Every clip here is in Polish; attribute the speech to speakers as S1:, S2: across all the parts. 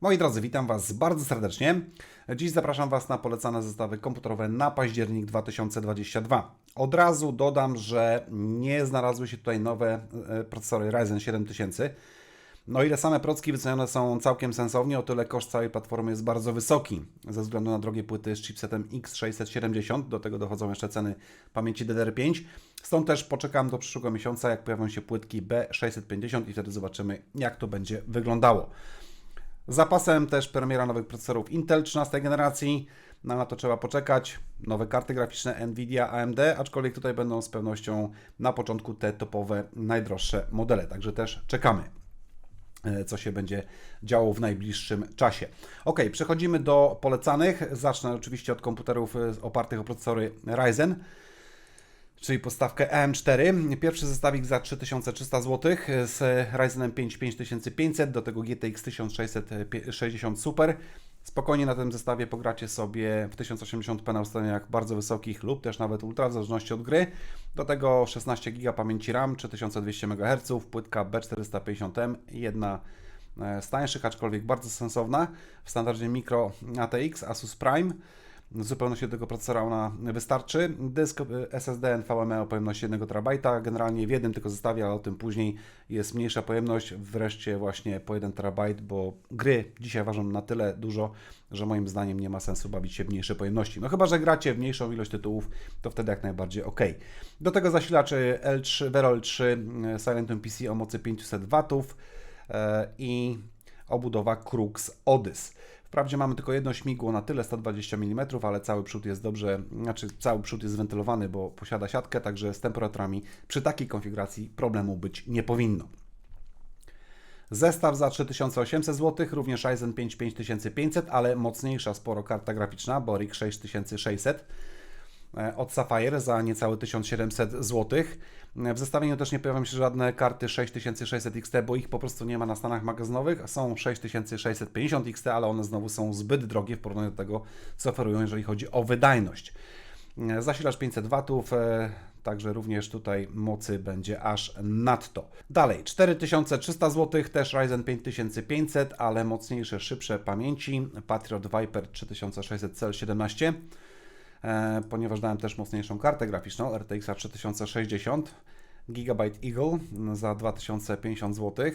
S1: Moi drodzy, witam Was bardzo serdecznie. Dziś zapraszam Was na polecane zestawy komputerowe na październik 2022. Od razu dodam, że nie znalazły się tutaj nowe e, procesory Ryzen 7000. No ile same procki wycenione są całkiem sensownie, o tyle koszt całej platformy jest bardzo wysoki ze względu na drogie płyty z chipsetem X670. Do tego dochodzą jeszcze ceny pamięci DDR5. Stąd też poczekam do przyszłego miesiąca, jak pojawią się płytki B650 i wtedy zobaczymy, jak to będzie wyglądało. Zapasem też premiera nowych procesorów Intel 13 generacji. No, na to trzeba poczekać. Nowe karty graficzne Nvidia, AMD, aczkolwiek tutaj będą z pewnością na początku te topowe, najdroższe modele. Także też czekamy e, co się będzie działo w najbliższym czasie. Ok, przechodzimy do polecanych. Zacznę oczywiście od komputerów e, opartych o procesory Ryzen czyli podstawkę AM4. Pierwszy zestawik za 3300 zł z Ryzenem 5 5500, do tego GTX 1660 Super. Spokojnie na tym zestawie pogracie sobie w 1080p na ustawieniach bardzo wysokich lub też nawet ultra, w zależności od gry. Do tego 16 GB pamięci RAM, 3200 MHz, płytka B450M, jedna z tańszych, aczkolwiek bardzo sensowna w standardzie Micro ATX Asus Prime zupełności tego procesora ona wystarczy. Dysk SSD NVMe o pojemności 1 TB, generalnie w jednym tylko zestawie, ale o tym później jest mniejsza pojemność, wreszcie właśnie po 1 TB, bo gry dzisiaj ważą na tyle dużo, że moim zdaniem nie ma sensu bawić się w mniejsze pojemności. No chyba, że gracie w mniejszą ilość tytułów, to wtedy jak najbardziej ok. Do tego zasilacz L3, Vero L3 Silentum PC o mocy 500 W e, i obudowa Crux Odyssey. Wprawdzie mamy tylko jedno śmigło na tyle 120 mm, ale cały przód jest dobrze, znaczy cały przód jest zwentylowany, bo posiada siatkę, także z temperaturami przy takiej konfiguracji problemu być nie powinno. Zestaw za 3800 zł, również Ryzen 5 5500, ale mocniejsza sporo karta graficzna, bo RX 6600 E, od Sapphire za niecałe 1700 zł. W zestawieniu też nie pojawią się żadne karty 6600 XT, bo ich po prostu nie ma na stanach magazynowych. Są 6650 XT, ale one znowu są zbyt drogie w porównaniu do tego, co oferują, jeżeli chodzi o wydajność. E, zasilacz 500 W, e, także również tutaj mocy będzie aż nadto. Dalej, 4300 zł, też Ryzen 5500, ale mocniejsze, szybsze pamięci. Patriot Viper 3600 Cell 17 E, ponieważ dałem też mocniejszą kartę graficzną RTX 3060 GB Eagle za 2050 zł.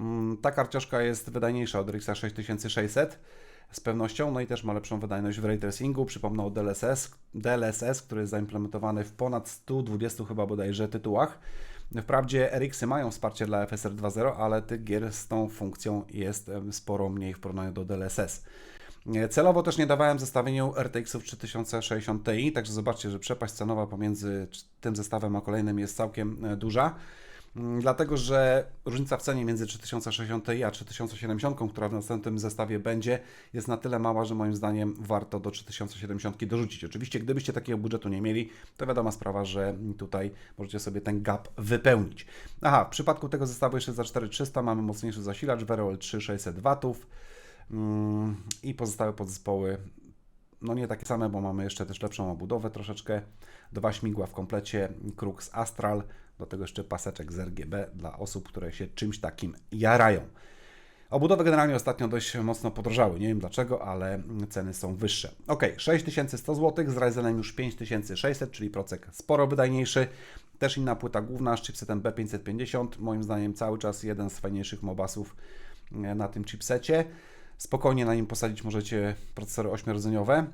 S1: Mm, ta karciaszka jest wydajniejsza od RX 6600 z pewnością, no i też ma lepszą wydajność w ray tracingu. Przypomnę o DLSS, DLSS, który jest zaimplementowany w ponad 120 chyba bodajże tytułach. Wprawdzie RX-y mają wsparcie dla FSR 2.0, ale tych gier z tą funkcją jest sporo mniej w porównaniu do DLSS. Celowo też nie dawałem zestawieniu RTX-ów 3060 Ti, także zobaczcie, że przepaść cenowa pomiędzy tym zestawem a kolejnym jest całkiem e, duża. Mm, dlatego, że różnica w cenie między 3060 Ti a 3070, która w następnym zestawie będzie, jest na tyle mała, że moim zdaniem warto do 3070 dorzucić. Oczywiście, gdybyście takiego budżetu nie mieli, to wiadoma sprawa, że tutaj możecie sobie ten gap wypełnić. Aha, w przypadku tego zestawu jeszcze za 4300 mamy mocniejszy zasilacz Vero L3 600 W. Mm, i pozostałe podzespoły no nie takie same, bo mamy jeszcze też lepszą obudowę troszeczkę. Dwa śmigła w komplecie, Crux Astral, do tego jeszcze paseczek z RGB dla osób, które się czymś takim jarają. Obudowy generalnie ostatnio dość mocno podrożały, nie wiem dlaczego, ale ceny są wyższe. Ok, 6100 zł, z Ryzenem już 5600, czyli procek sporo wydajniejszy. Też inna płyta główna z chipsetem B550, moim zdaniem cały czas jeden z fajniejszych mobasów e, na tym chipsecie. Spokojnie na nim posadzić możecie procesory 8-rdzeniowe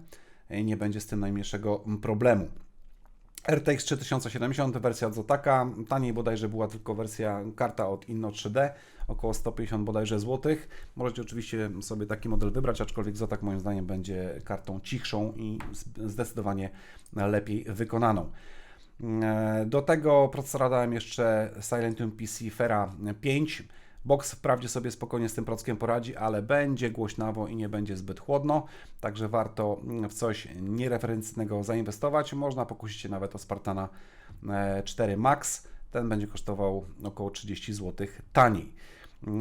S1: i nie będzie z tym najmniejszego problemu. RTX 3070, wersja od Zotaka, taniej bodajże była tylko wersja karta od Inno 3D, około 150 bodajże złotych. Możecie oczywiście sobie taki model wybrać, aczkolwiek Zotak moim zdaniem będzie kartą cichszą i zdecydowanie lepiej wykonaną. Do tego procesora dałem jeszcze Silentium PC Fera 5 Box wprawdzie sobie spokojnie z tym prockiem poradzi, ale będzie głośnawo i nie będzie zbyt chłodno, także warto w coś niereferencyjnego zainwestować. Można pokusić się nawet o Spartana 4 e, Max. Ten będzie kosztował około 30 zł taniej.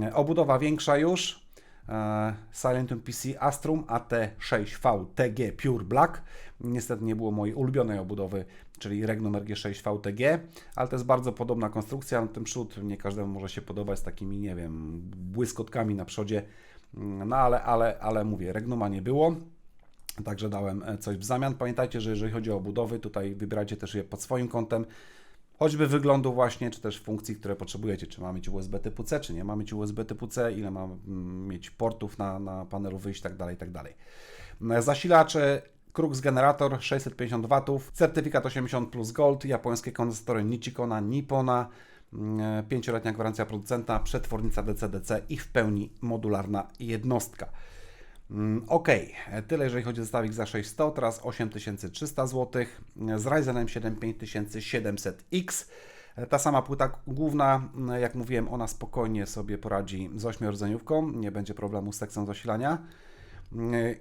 S1: E, obudowa większa już, E, Silentum PC Astrum AT6V TG Pure Black. Niestety nie było mojej ulubionej obudowy, czyli Regnum RG6 VTG, ale to jest bardzo podobna konstrukcja. Ten przód nie każdemu może się podobać z takimi, nie wiem, błyskotkami na przodzie. Mm, No ale, ale, ale mówię, Regnuma nie było. Także dałem e, coś w zamian. Pamiętajcie, że jeżeli chodzi o budowy, tutaj wybierajcie też je pod swoim kątem. Choćby wyglądu właśnie, czy też funkcji, które potrzebujecie. Czy ma mieć USB typu C, czy nie ma mieć USB typu C, ile ma mm, mieć portów na, na panelu wyjść, tak dalej, tak dalej. E, Zasilacze Krux generator 650 W, certyfikat 80 plus Gold, japońskie kondensatory Nichicona, Nippona, 5-letnia gwarancja producenta, przetwornica DC-DC i w pełni modularna jednostka. Mm, Ok, tyle jeżeli chodzi o zestawik za 600, teraz 8300 zł z Ryzenem 7 5700X. Ta sama płyta główna, jak mówiłem, ona spokojnie sobie poradzi z 8-rdzeniówką, nie będzie problemu z sekcją zasilania.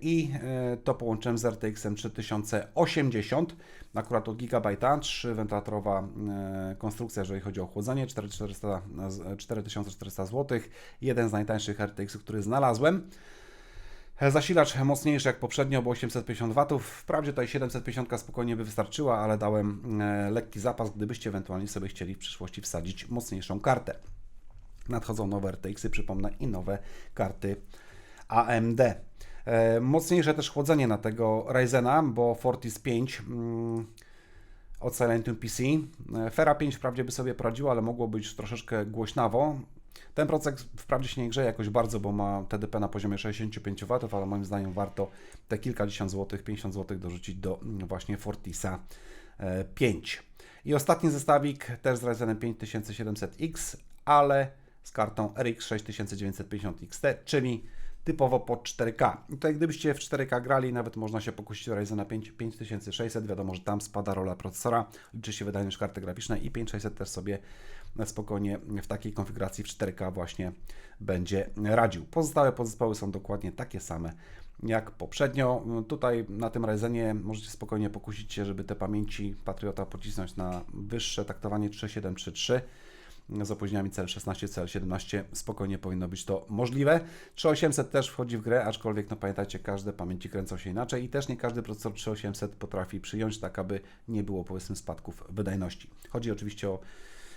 S1: I e, to połączyłem z RTX 3080, akurat od Gigabajta, 3 wentylatorowa e, konstrukcja, jeżeli chodzi o chłodzenie, 4400, z- 4400 zł, jeden z najtańszych RTX, który znalazłem. Zasilacz mocniejszy jak poprzednio, bo 850 W. Wprawdzie tutaj 750 spokojnie by wystarczyła, ale dałem e, lekki zapas, gdybyście ewentualnie sobie chcieli w przyszłości wsadzić mocniejszą kartę. Nadchodzą nowe RTX-y, przypomnę, i nowe karty AMD. E, Mocniejsze też chłodzenie na tego Ryzena, bo Fortis 5 mm, od Silentium PC. Fera 5 wprawdzie by sobie poradziła, ale mogło być troszeczkę głośnawo. Ten procek wprawdzie się nie grzeje jakoś bardzo, bo ma TDP na poziomie 65 W, ale moim zdaniem warto te kilkadziesiąt złotych, 50 złotych dorzucić do mm, właśnie Fortisa e, 5. I ostatni zestawik też z Ryzenem 5700X, ale z kartą RX 6950 XT, czyli typowo pod 4K. I tutaj gdybyście w 4K grali, nawet można się pokusić o Ryzena 5 5600, wiadomo, że tam spada rola procesora, liczy się wydajność karty graficznej i 5600 też sobie spokojnie w takiej konfiguracji w 4K właśnie będzie radził. Pozostałe podzespoły są dokładnie takie same jak poprzednio. Tutaj na tym Ryzenie możecie spokojnie pokusić się, żeby te pamięci Patriota pocisnąć na wyższe taktowanie 3733 z opóźnieniami CL16, CL17 spokojnie powinno być to możliwe. 3800 też wchodzi w grę, aczkolwiek no pamiętajcie, każde pamięci kręcą się inaczej i też nie każdy procesor 3800 potrafi przyjąć tak, aby nie było powiedzmy spadków wydajności. Chodzi oczywiście o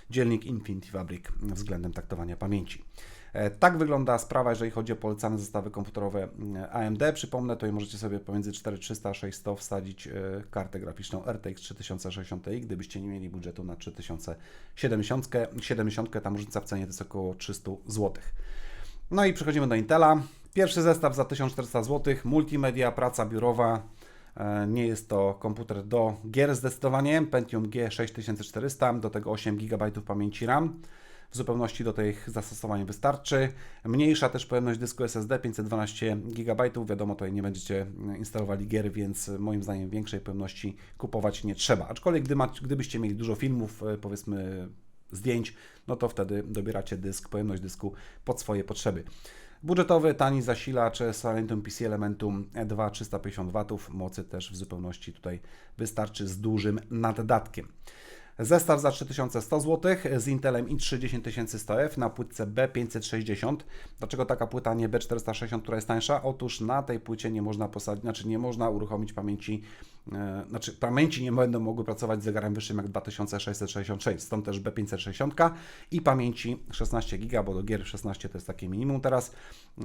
S1: dzielnik Infinity Fabric względem taktowania pamięci. E, Tak wygląda sprawa, jeżeli chodzi o polecane zestawy komputerowe e, AMD. Przypomnę, tutaj możecie sobie pomiędzy 4300 a 600 wsadzić e, kartę graficzną RTX 3060 Ti, gdybyście nie mieli budżetu na 3070. 70, tam różnica w cenie to jest około 300 zł. No i przechodzimy do Intela. Pierwszy zestaw za 1400 zł, multimedia, praca biurowa. Nie jest to komputer do gier zdecydowanie. Pentium G 6400, do tego 8 GB pamięci RAM. W zupełności do tych zastosowań wystarczy. Mniejsza też pojemność dysku SSD 512 GB. Wiadomo, tutaj nie będziecie instalowali gier, więc moim zdaniem większej pojemności kupować nie trzeba. Aczkolwiek gdy ma, gdybyście mieli dużo filmów, e, powiedzmy zdjęć, no to wtedy dobieracie dysk, pojemność dysku pod swoje potrzeby. Budżetowy, tani zasilacz Silentium PC Elementum E2 350 W, mocy też w zupełności tutaj wystarczy z dużym naddatkiem. Zestaw za 3100 zł z Intelem i3 10100F na płytce B560. Dlaczego taka płyta nie B460, która jest tańsza? Otóż na tej płycie nie można posadzić, znaczy nie można uruchomić pamięci, e, znaczy pamięci nie będą mogły pracować z zegarem wyższym jak 2666, stąd też B560 i pamięci 16 GB, bo do gier 16 to jest takie minimum teraz,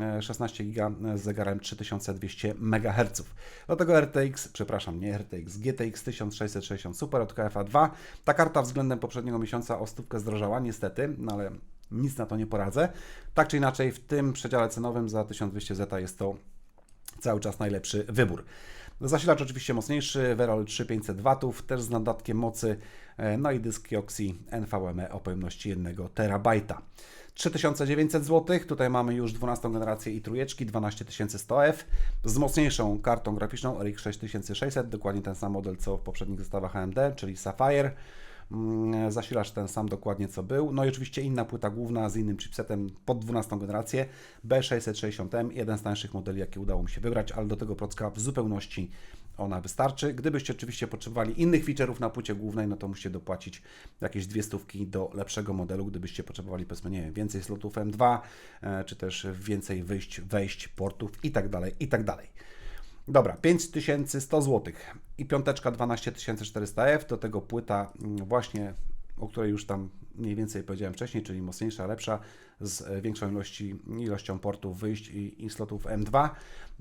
S1: e, 16 GB z zegarem 3200 MHz. Do tego RTX, przepraszam, nie RTX, GTX 1660 Super od KFA 2. Ta karta względem poprzedniego miesiąca o stówkę zdrożała, niestety, no ale nic na to nie poradzę. Tak czy inaczej, w tym przedziale cenowym za 1200 Z jest to cały czas najlepszy wybór. Zasilacz oczywiście mocniejszy, Verol 3500 W, też z naddatkiem mocy, e, no i dysk Kioxi NVMe o pojemności 1 terabajta. 3900 zł, tutaj mamy już 12 generację i trójeczki, 12100F z mocniejszą kartą graficzną RX 6600, dokładnie ten sam model co w poprzednich zestawach AMD, czyli Sapphire. Mm, Zasilacz ten sam dokładnie co był. No i oczywiście inna płyta główna z innym chipsetem pod 12 generację B660M, jeden z tańszych modeli, jakie udało mi się wybrać, ale do tego procka w zupełności ona wystarczy. Gdybyście oczywiście potrzebowali innych feature'ów na płycie głównej, no to musicie dopłacić jakieś dwie stówki do lepszego modelu, gdybyście potrzebowali powiedzmy, nie wiem, więcej slotów M2, e, czy też więcej wyjść, wejść, portów i tak dalej, i tak dalej. Dobra, 5100 zł i piąteczka 12400F, do tego płyta mm, właśnie o której już tam mniej więcej powiedziałem wcześniej, czyli mocniejsza, lepsza, z e, większą ilości, ilością portów wyjść i, i slotów M2.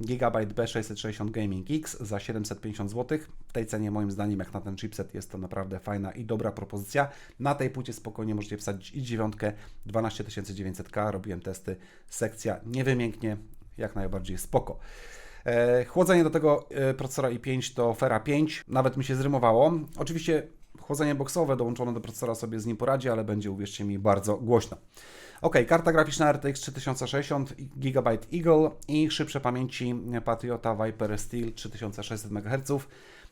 S1: Gigabyte B660 Gaming X za 750 zł. W tej cenie moim zdaniem jak na ten chipset jest to naprawdę fajna i dobra propozycja. Na tej płycie spokojnie możecie wsadzić i dziewiątkę 12900K. Robiłem testy, sekcja nie wymięknie, jak najbardziej spoko. E, Chłodzenie do tego e, procesora i5 to Fera 5, nawet mi się zrymowało. Oczywiście chłodzenie boksowe dołączone do procesora sobie z nim poradzi, ale będzie, uwierzcie mi, bardzo głośno. Ok, karta graficzna RTX 3060 GB Eagle i szybsze pamięci Patriota Viper Steel 3600 MHz.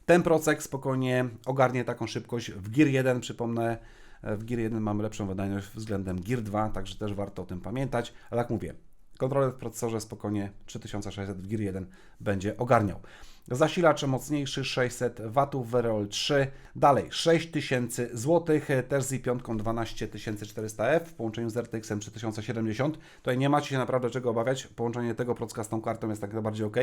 S1: Ten procek spokojnie ogarnie taką szybkość w Gear 1, przypomnę, e, w Gear 1 mamy lepszą wydajność względem Gear 2, także też warto o tym pamiętać, ale jak mówię, Kontroler w procesorze spokojnie 3600 w Gear 1 będzie ogarniał. Zasilacz mocniejszy 600 W Verol 3. Dalej 6000 zł, też z i5 12400F w połączeniu z RTX 3070. Tutaj nie macie się naprawdę czego obawiać. Połączenie tego procka z tą kartą jest tak najbardziej ok.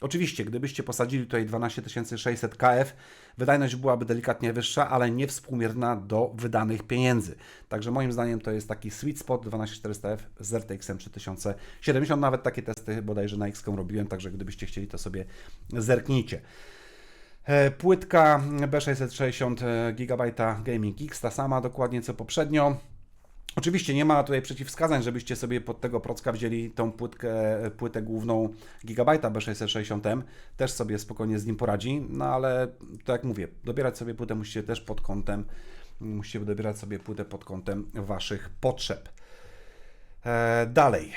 S1: Oczywiście, gdybyście posadzili tutaj 12600 KF, wydajność byłaby delikatnie wyższa, ale nie współmierna do wydanych pieniędzy. Także moim zdaniem to jest taki sweet spot 12400F z RTX 3070. Nawet takie testy bodajże na XCOM robiłem, także gdybyście chcieli to sobie zerknijcie. E, Płytka B660 GB Gaming X, ta sama dokładnie co poprzednio. Oczywiście nie ma tutaj przeciwwskazań, żebyście sobie pod tego procka wzięli tą płytkę, płytę główną Gigabajta B660M, też sobie spokojnie z nim poradzi, no ale to jak mówię, dobierać sobie płytę musicie też pod kątem, musicie dobierać sobie płytę pod kątem Waszych potrzeb. E, dalej.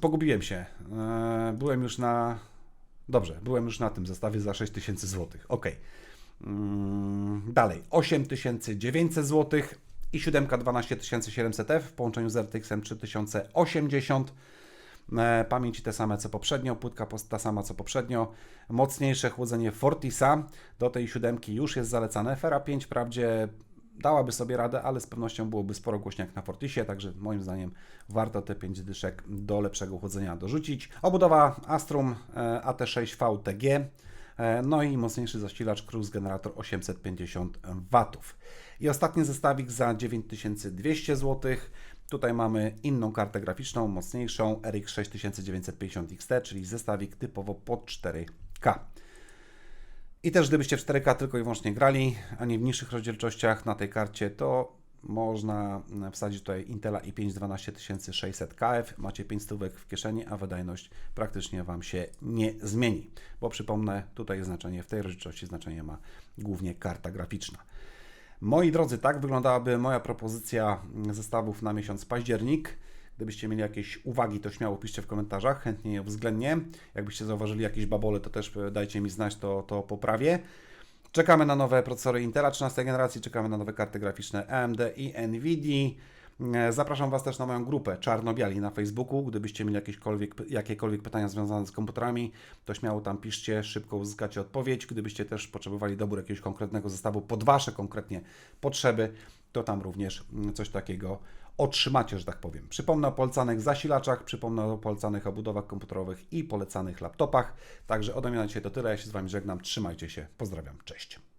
S1: Pogubiłem się. E, byłem już na Dobrze, byłem już na tym zestawie za 6000 zł. Ok. Dalej, 8900 zł i 7 12700F w połączeniu z RTX 3080. E, Pamięci te same co poprzednio, płytka ta sama co poprzednio. Mocniejsze chłodzenie Fortisa do tej siódemki już jest zalecane. Fera 5 wprawdzie dałaby sobie radę, ale z pewnością byłoby sporo głośniej jak na Fortisie, także moim zdaniem warto te 5 dyszek do lepszego chłodzenia dorzucić. Obudowa Astrum e, AT6 VTG, e, no i mocniejszy zasilacz Cruise Generator 850 W. I ostatni zestawik za 9200 zł. Tutaj mamy inną kartę graficzną, mocniejszą RX 6950 XT, czyli zestawik typowo pod 4K. I też gdybyście w 4K tylko i wyłącznie grali, a nie w niższych rozdzielczościach na tej karcie, to można wsadzić tutaj Intela i5 12600KF. Macie 5 stówek w kieszeni, a wydajność praktycznie Wam się nie zmieni. Bo przypomnę, tutaj znaczenie w tej rozdzielczości znaczenie ma głównie karta graficzna. Moi drodzy, tak wyglądałaby moja propozycja zestawów na miesiąc październik. Gdybyście mieli jakieś uwagi, to śmiało piszcie w komentarzach, chętnie je uwzględnię. Jakbyście zauważyli jakieś babole, to też dajcie mi znać, to, to poprawię. Czekamy na nowe procesory Intela 13 generacji, czekamy na nowe karty graficzne AMD i Nvidia. Zapraszam Was też na moją grupę Czarno-Biali na Facebooku. Gdybyście mieli jakiekolwiek, pytania związane z komputerami, to śmiało tam piszcie, szybko uzyskacie odpowiedź. Gdybyście też potrzebowali dobór jakiegoś konkretnego zestawu pod Wasze konkretnie potrzeby, to tam również coś takiego otrzymacie, że tak powiem. Przypomnę o polecanych zasilaczach, przypomnę o polecanych obudowach komputerowych i polecanych laptopach. Także ode mnie na dzisiaj to tyle. Ja się z Wami żegnam. Trzymajcie się. Pozdrawiam. Cześć.